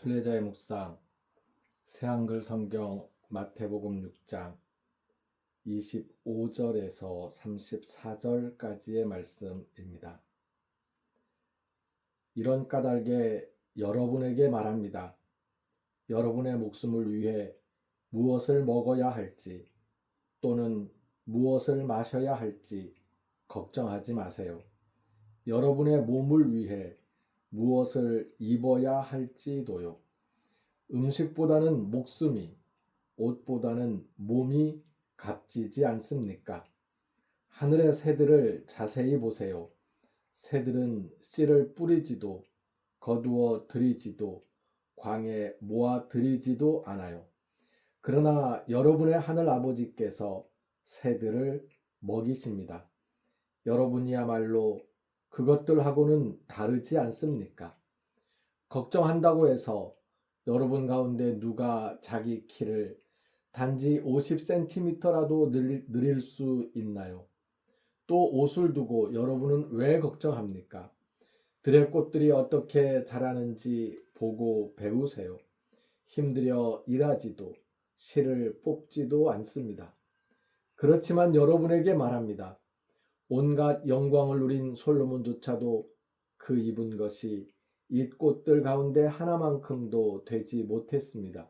순례자의 묵상 새한글 성경 마태복음 6장 25절에서 34절까지의 말씀입니다. 이런 까닭에 여러분에게 말합니다. 여러분의 목숨을 위해 무엇을 먹어야 할지 또는 무엇을 마셔야 할지 걱정하지 마세요. 여러분의 몸을 위해 무엇을 입어야 할지도요. 음식보다는 목숨이, 옷보다는 몸이 값지지 않습니까? 하늘의 새들을 자세히 보세요. 새들은 씨를 뿌리지도 거두어 들이지도 광에 모아 들이지도 않아요. 그러나 여러분의 하늘 아버지께서 새들을 먹이십니다. 여러분이야말로 그것들하고는 다르지 않습니까? 걱정한다고 해서 여러분 가운데 누가 자기 키를 단지 50cm라도 늘릴 수 있나요? 또 옷을 두고 여러분은 왜 걱정합니까? 들의 꽃들이 어떻게 자라는지 보고 배우세요. 힘들여 일하지도 실을 뽑지도 않습니다. 그렇지만 여러분에게 말합니다. 온갖 영광을 누린 솔로몬조차도 그 입은 것이 이 꽃들 가운데 하나만큼도 되지 못했습니다.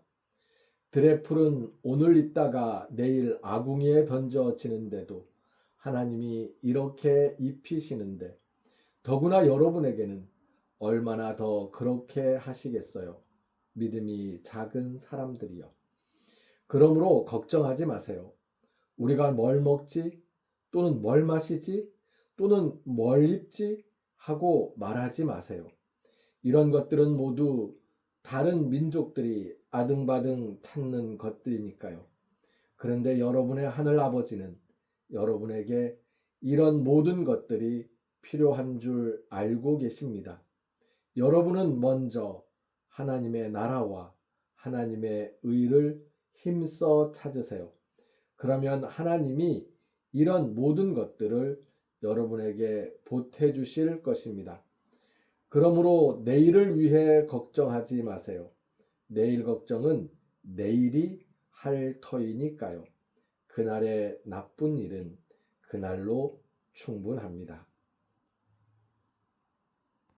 들의 풀은 오늘 있다가 내일 아궁이에 던져지는데도 하나님이 이렇게 입히시는데 더구나 여러분에게는 얼마나 더 그렇게 하시겠어요. 믿음이 작은 사람들이요. 그러므로 걱정하지 마세요. 우리가 뭘 먹지? 또는 뭘 마시지? 또는 뭘 입지? 하고 말하지 마세요. 이런 것들은 모두 다른 민족들이 아등바등 찾는 것들이니까요. 그런데 여러분의 하늘 아버지는 여러분에게 이런 모든 것들이 필요한 줄 알고 계십니다. 여러분은 먼저 하나님의 나라와 하나님의 의를 힘써 찾으세요. 그러면 하나님이 이런 모든 것들을 여러분에게 보태 주실 것입니다. 그러므로 내일을 위해 걱정하지 마세요. 내일 걱정은 내일이 할 터이니까요. 그날의 나쁜 일은 그날로 충분합니다.